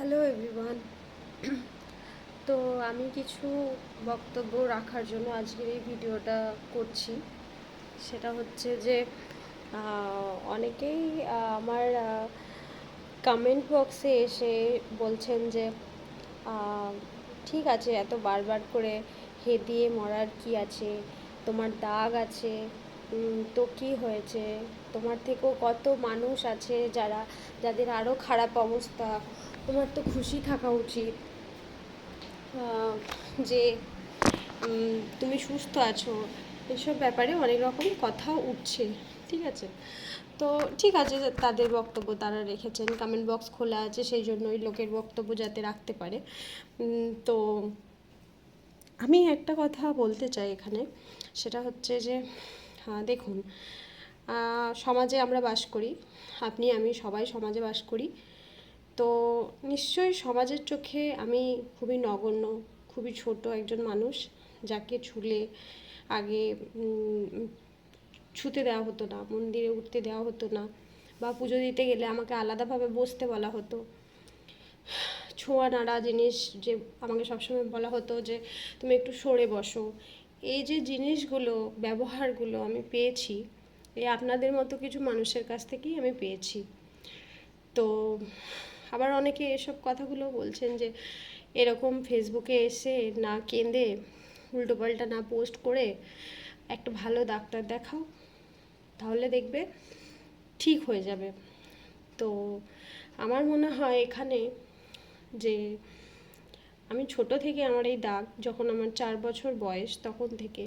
Hello everyone তো আমি কিছু বক্তব্য রাখার জন্য আজকের এই ভিডিওটা করছি। সেটা হচ্ছে যে অনেকেই আমার কমেন্ট বক্সে এসে বলছেন যে ঠিক আছে, এত বারবার করে হে দিয়ে মরার কি আছে? তোমার দাগ আছে। তো কি হয়েছে? তোমার থেকেও কত মানুষ আছে যারা, যাদের আরও খারাপ অবস্থা তোমার তো খুশি থাকা উচিত। যে তুমি সুস্থ আছো, এসব ব্যাপারে অনেক রকম কথা উঠছে, ঠিক আছে? তো ঠিক আছে তাদের বক্তব্য তারা রেখেছেন কমেন্ট বক্স খোলা আছে, সেই জন্যই লোকের বক্তব্য যাতে রাখতে পারে। তো আমি একটা কথা বলতে চাই এখানে, সেটা হচ্ছে যে দেখুন সমাজে আমরা বাস করি, আপনি, আমি সবাই সমাজে বাস করি। তো নিশ্চয়ই সমাজের চোখে আমি খুবই নগণ্য, খুবই ছোট একজন মানুষ যাকে ছুলে আগে ছুতে দেওয়া হতো না, মন্দিরে উঠতে দেওয়া হতো না বা পুজো দিতে গেলে আমাকে আলাদাভাবে বসতে বলা হতো। ছোঁয়া নাড়া জিনিস যে আমাকে সবসময় বলা হতো যে তুমি একটু সরে বসো। এই যে জিনিসগুলো, ব্যবহারগুলো আমি পেয়েছি, এই আপনাদের মতো কিছু মানুষের কাছ থেকেই আমি পেয়েছি। তো আবার অনেকে এসব কথাগুলো বলছেন যে এরকম ফেসবুকে এসে না কেঁদে উল্টোপাল্টা না পোস্ট করে একটা ভালো ডাক্তার দেখাও, তাহলে দেখবে ঠিক হয়ে যাবে। তো আমার মনে হয় এখানে যে আমি ছোট থেকে আমার এই দাগ যখন আমার চার বছর বয়স তখন থেকে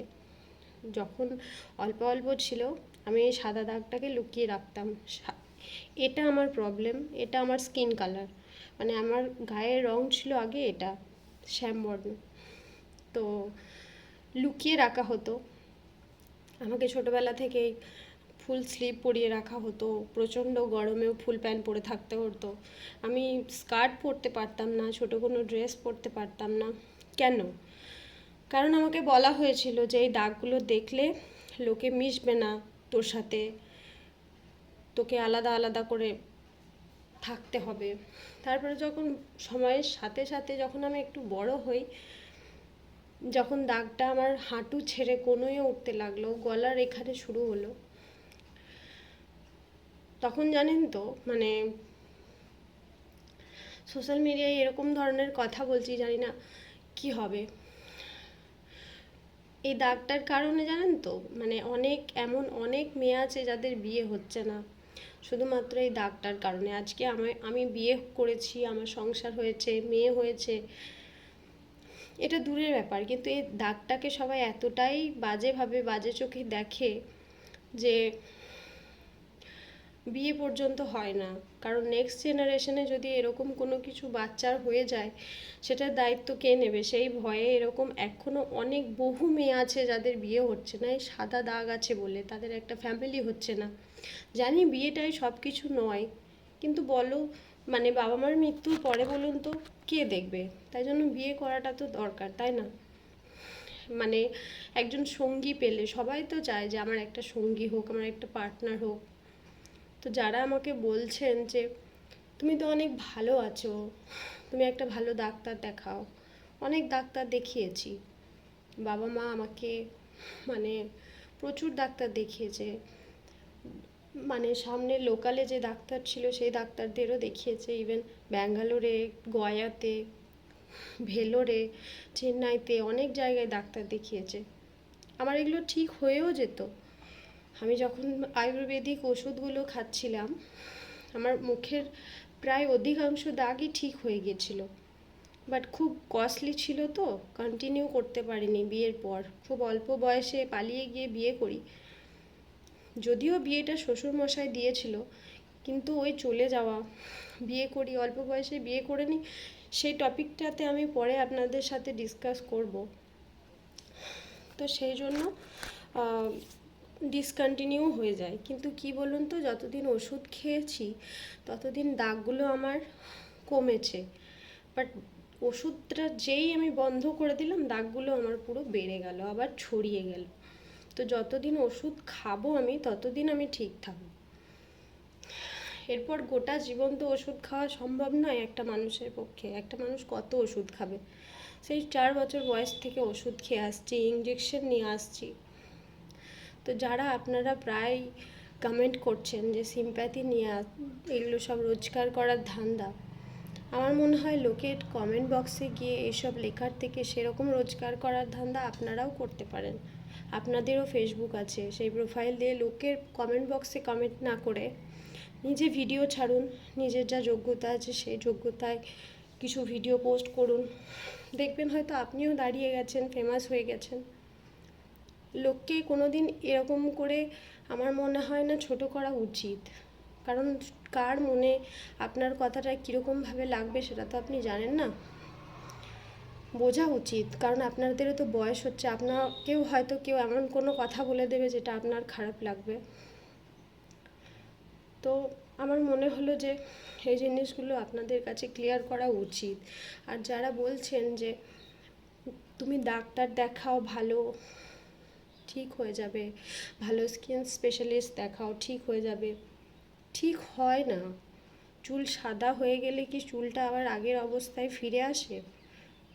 যখন অল্প অল্প ছিল আমি এই সাদা দাগটাকে লুকিয়ে রাখতাম এটা আমার প্রবলেম এটা আমার স্কিন কালার মানে আমার গায়ের রং ছিল আগে এটা, শ্যামবর্ণ। তো লুকিয়ে রাখা হতো। আমাকে ছোটোবেলা থেকেই ফুল স্লিভ পরিয়ে রাখা হতো, প্রচণ্ড গরমেও ফুল প্যান্ট পরে থাকতে হতো। আমি স্কার্ট পরতে পারতাম না, ছোট কোনো ড্রেস পরতে পারতাম না। কেন? কারণ আমাকে বলা হয়েছিল যে এই দাগগুলো দেখলে লোকে মিশবে না তোর সাথে। তোকে আলাদা আলাদা করে থাকতে হবে। তারপরে যখন সময়ের সাথে সাথে যখন আমি একটু বড় হই, যখন দাগটা আমার হাঁটু ছেড়ে কোনোই উঠতে লাগল, গলার এখানে শুরু হলো, তখন জানেন তো মানে সোশ্যাল মিডিয়ায় এরকম ধরনের কথা বলছি, জানি না কি হবে। এই দাগটার কারণে জানেন তো মানে অনেক, এমন অনেক মেয়ে আছে যাদের বিয়ে হচ্ছে না। শুধুমাত্র এই দাগটার কারণে। আজকে আমি আমি বিয়ে করেছি, আমার সংসার হয়েছে, মেয়ে হয়েছে। এটা দূরের ব্যাপার, কিন্তু এই দাগটাকে সবাই এতটাই বাজেভাবে, বাজে চোখে দেখে যে বিয়ে পর্যন্ত হয় না। কারণ নেক্সট জেনারেশনে যদি এরকম কোনো কিছু বাচ্চার হয়ে যায়, সেটার দায়িত্ব কে নেবে? সেই ভয়ে এরকম এখনও অনেক বহু মেয়ে আছে যাদের বিয়ে হচ্ছে না। এই সাদা দাগ আছে বলে, তাদের একটা ফ্যামিলি হচ্ছে না। জানি বিয়েটাই সব কিছু নয়, কিন্তু বলো মানে বাবা মার মৃত্যুর পরে বলুন তো কে দেখবে? তাই জন্য বিয়ে করাটা তো দরকার, তাই না? মানে একজন সঙ্গী পেলে, সবাই তো চায় যে আমার একটা সঙ্গী হোক, আমার একটা পার্টনার হোক। তো যারা আমাকে বলছেন যে, তুমি তো অনেক ভালো আছো, তুমি একটা ভালো ডাক্তার দেখাও। অনেক ডাক্তার দেখিয়েছি। বাবা মা আমাকে মানে প্রচুর ডাক্তার দেখিয়েছে। মানে সামনে লোকালে যে ডাক্তার ছিল, সেই ডাক্তারদেরও দেখিয়েছে ইভেন ব্যাঙ্গালোরে, গয়াতে, ভেলোরে, চেন্নাইতে অনেক জায়গায় ডাক্তার দেখিয়েছে। আমার এগুলো ঠিক হয়েও যেত। আমি যখন আয়ুর্বেদিক ওষুধগুলো খাচ্ছিলাম, আমার মুখের প্রায় অধিকাংশ দাগই ঠিক হয়ে গিয়েছিল। বাট খুব কস্টলি ছিল তো কন্টিনিউ করতে পারিনি বিয়ের পর। খুব অল্প বয়সে পালিয়ে গিয়ে বিয়ে করি। যদিও বিয়েটা শ্বশুরমশাই দিয়েছিল, কিন্তু ওই চলে যাওয়া। বিয়ে করি, অল্প বয়সে বিয়ে করে নিই, সেই টপিকটাতে আমি পরে আপনাদের সাথে ডিসকাস করব। তো সেই জন্য ডিসকন্টিনিউ হয়ে যায়। কিন্তু কি বলুন তো, যতদিন ওষুধ খেয়েছি, ততদিন দাগগুলো আমার কমেছে। বাট ওষুধটা যেই আমি বন্ধ করে দিলাম, দাগগুলো আমার পুরো বেড়ে গেল, আবার ছড়িয়ে গেল। তো যতদিন ওষুধ খাব আমি, ততদিন আমি ঠিক থাকব। এরপর গোটা জীবন তো ওষুধ খাওয়া সম্ভব নয় একটা মানুষের পক্ষে। একটা মানুষ কত ওষুধ খাবে? সেই চার বছর বয়স থেকে ওষুধ খেয়ে আসছি ইঞ্জেকশন নিয়ে আসছি। তো যারা আপনারা প্রায় কমেন্ট করছেন যে সিম্প্যাথি নিয়ে এগুলো সব রোজগার করার ধান্দা, আমার মনে হয় লোকের কমেন্ট বক্সে গিয়ে এসব লেখার থেকে সেরকম রোজগার করার ধান্দা আপনারাও করতে পারেন। আপনাদেরও ফেসবুক আছে। সেই প্রোফাইল দিয়ে লোকের কমেন্ট বক্সে কমেন্ট না করে নিজে ভিডিও ছাড়ুন, নিজের যা যোগ্যতা আছে সেই যোগ্যতায় কিছু ভিডিও পোস্ট করুন। দেখবেন হয়তো আপনিও দাঁড়িয়ে গেছেন ফেমাস হয়ে গেছেন। লোককে কোনো দিন এরকম করে আমার মনে হয় না ছোট করা উচিত। কারণ কার মনে আপনার কথাটা কীরকমভাবে লাগবে সেটা তো আপনি জানেন না। বোঝা উচিত। কারণ আপনাদেরও তো বয়স হচ্ছে, আপনাকেও হয়তো কেউ এমন কোনো কথা বলে দেবে যেটা আপনার খারাপ লাগবে। তো আমার মনে হলো যে এই জিনিসগুলো আপনাদের কাছে ক্লিয়ার করা উচিত। আর যারা বলছেন যে তুমি ডাক্তার দেখাও ভালো, ঠিক হয়ে যাবে। ভালো স্কিন স্পেশালিস্ট দেখাও, ঠিক হয়ে যাবে। ঠিক হয় না। চুল সাদা হয়ে গেলে কি চুলটা আবার আগের অবস্থায় ফিরে আসে?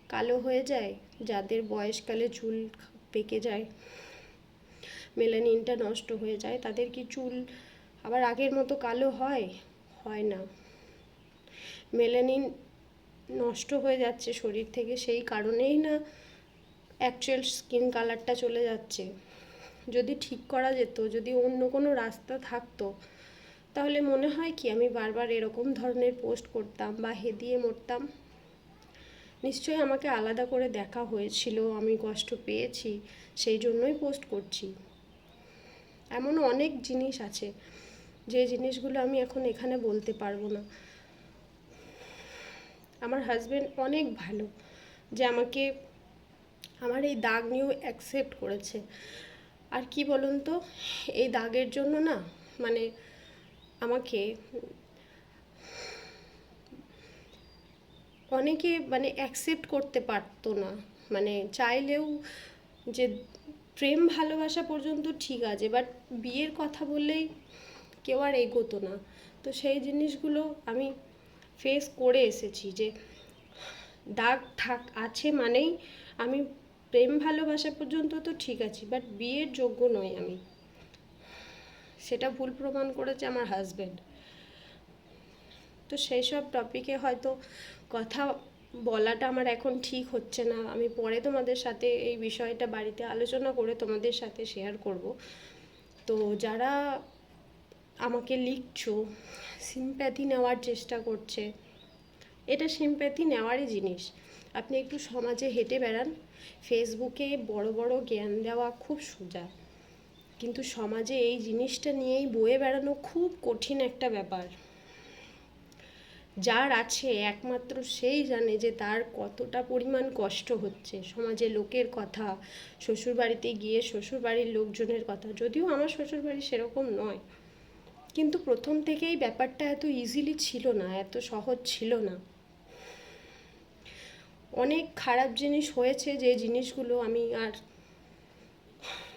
কালো হয়ে যায়, যাদের বয়সকালে চুল পেকে যায়, মেলানিনটা নষ্ট হয়ে যায়, তাদের কি চুল আবার আগের মতো কালো হয়? হয় না। মেলানিন নষ্ট হয়ে যাচ্ছে শরীর থেকে, সেই কারণেই না অ্যাকচুয়াল স্কিন কালারটা চলে যাচ্ছে। যদি ঠিক করা যেত, যদি অন্য কোনো রাস্তা থাকতো, তাহলে মনে হয় কি আমি বারবার এরকম ধরনের পোস্ট করতাম বা হেদিয়ে মরতাম। নিশ্চয়ই আমাকে আলাদা করে দেখা হয়েছিল, আমি কষ্ট পেয়েছি, সেই জন্যই পোস্ট করছি। এমন অনেক জিনিস আছে, যে জিনিসগুলো আমি এখন এখানে বলতে পারব না। আমার হাজবেন্ড অনেক ভালো, যে আমাকে, আমার এই দাগ নিয়েও অ্যাকসেপ্ট করেছে। আর কি বলুন তো, এই দাগের জন্য না মানে আমাকে অনেকে মানে অ্যাকসেপ্ট করতে পারতো না। মানে চাইলেও যে প্রেম ভালোবাসা পর্যন্ত ঠিক আছে বাট বিয়ের কথা বললেই কেউ আর এগোতো না। তো সেই জিনিসগুলো আমি ফেস করে এসেছি যে দাগ থাক আছে মানেই আমি প্রেম ভালোবাসা পর্যন্ত তো ঠিক আছি বাট বিয়ের যোগ্য নই আমি। সেটা ভুল প্রমাণ করেছে আমার হাজব্যান্ড তো সেই সব টপিকে হয়তো কথা বলাটা আমার এখন ঠিক হচ্ছে না। আমি পরে তোমাদের সাথে এই বিষয়টা বাড়িতে আলোচনা করে তোমাদের সাথে শেয়ার করব। তো যারা আমাকে লিখছো সিম্প্যাথি নেওয়ার চেষ্টা করছে, এটা সিম্প্যাথি নেওয়ারই জিনিস। আপনি একটু সমাজে হেঁটে বেড়ান ফেসবুকে বড় বড় জ্ঞান দেওয়া খুব সোজা। কিন্তু সমাজে এই জিনিসটা নিয়েই বয়ে বেড়ানো খুব কঠিন একটা ব্যাপার। যার আছে একমাত্র সেই জানে যে তার কতটা পরিমাণ কষ্ট হচ্ছে। সমাজে লোকের কথা, শ্বশুরবাড়িতে গিয়ে শ্বশুরবাড়ির লোকজনের কথা, যদিও আমার শ্বশুরবাড়ি সেরকম নয়। কিন্তু প্রথম থেকেই ব্যাপারটা এত ইজিলি ছিল না, এত সহজ ছিল না। অনেক খারাপ জিনিস হয়েছে যে জিনিসগুলো আমি আর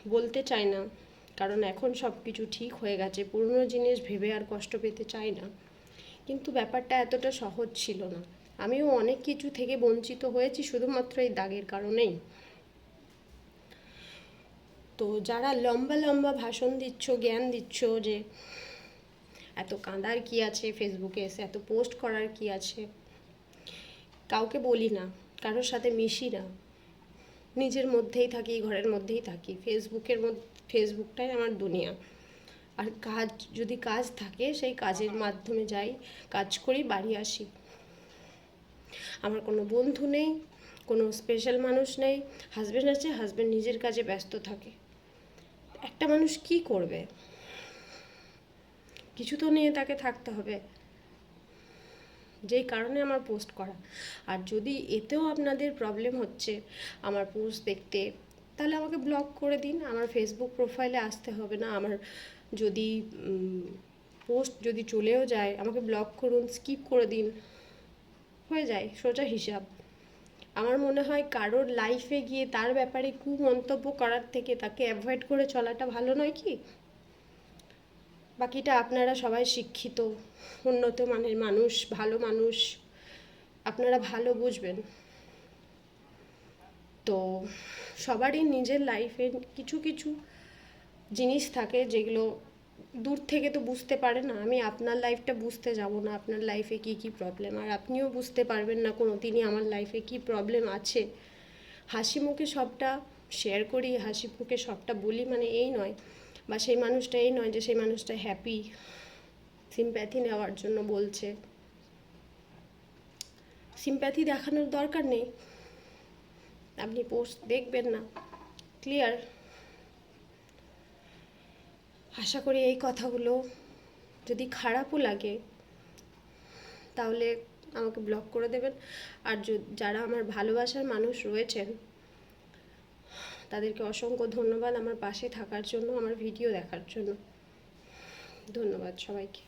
বলতে চাই না। কারণ এখন সব কিছু ঠিক হয়ে গেছে, পুরনো জিনিস ভেবে আর কষ্ট পেতে চাই না। কিন্তু ব্যাপারটা এতটা সহজ ছিল না। আমিও অনেক কিছু থেকে বঞ্চিত হয়েছি শুধুমাত্র এই দাগের কারণেই। তো যারা লম্বা লম্বা ভাষণ দিচ্ছ, জ্ঞান দিচ্ছ যে এত কাঁদার কি আছে ফেসবুকে এসে এত পোস্ট করার কি আছে, কাউকে বলি না, কারোর সাথে মিশি না। নিজের মধ্যেই থাকি, ঘরের মধ্যেই থাকি ফেসবুকের মধ্যে ফেসবুকটাই আমার দুনিয়া। আর কাজ, যদি কাজ থাকে, সেই কাজের মাধ্যমে যাই, কাজ করি, বাড়ি আসি। আমার কোনো বন্ধু নেই, কোনো স্পেশাল মানুষ নেই হাজব্যান্ড আছে হাজব্যান্ড নিজের কাজে ব্যস্ত থাকে। একটা মানুষ কি করবে? কিছু তো নিয়ে তাকে থাকতে হবে। যেই কারণে আমার পোস্ট করা। আর যদি এতেও আপনাদের প্রবলেম হচ্ছে, আমার পোস্ট দেখতে, তাহলে আমাকে ব্লক করে দিন। আমার ফেসবুক প্রোফাইলে আসতে হবে না, আমার যদি পোস্ট যদি চলেও যায়, আমাকে ব্লক করুন স্কিপ করে দিন, হয়ে যায়, সোজা হিসাব। আমার মনে হয় কারোর লাইফে গিয়ে তার ব্যাপারে কুমন্তব্য করার থেকে তাকে অ্যাভয়েড করে চলাটা ভালো নয় কি? বাকিটা আপনারা সবাই শিক্ষিত, উন্নত মানের মানুষ, ভালো মানুষ, আপনারা ভালো বুঝবেন। তো সবারই নিজের লাইফে কিছু কিছু জিনিস থাকে যেগুলো দূর থেকে তো বুঝতে পারে না। আমি আপনার লাইফটা বুঝতে যাব না, আপনার লাইফে কি কি প্রবলেম আর আপনিও বুঝতে পারবেন না কোনো দিনই আমার লাইফে কি প্রবলেম আছে? হাসি মুখে সবটা শেয়ার করি, হাসি মুখে সবটা বলি মানে এই নয়। বা সেই মানুষটা এই নয় যে সেই মানুষটা হ্যাপি সিম্প্যাথি নেওয়ার জন্য বলছে। সিম্প্যাথি দেখানোর দরকার নেই। আপনি পোস্ট দেখবেন না। ক্লিয়ার আশা করি এই কথাগুলো যদি খারাপও লাগে, তাহলে আমাকে ব্লক করে দেবেন। আর যারা আমার ভালোবাসার মানুষ রয়েছেন, তাদেরকে অসংখ্য ধন্যবাদ আমার পাশে থাকার জন্য, আমার ভিডিও দেখার জন্য। ধন্যবাদ সবাইকে।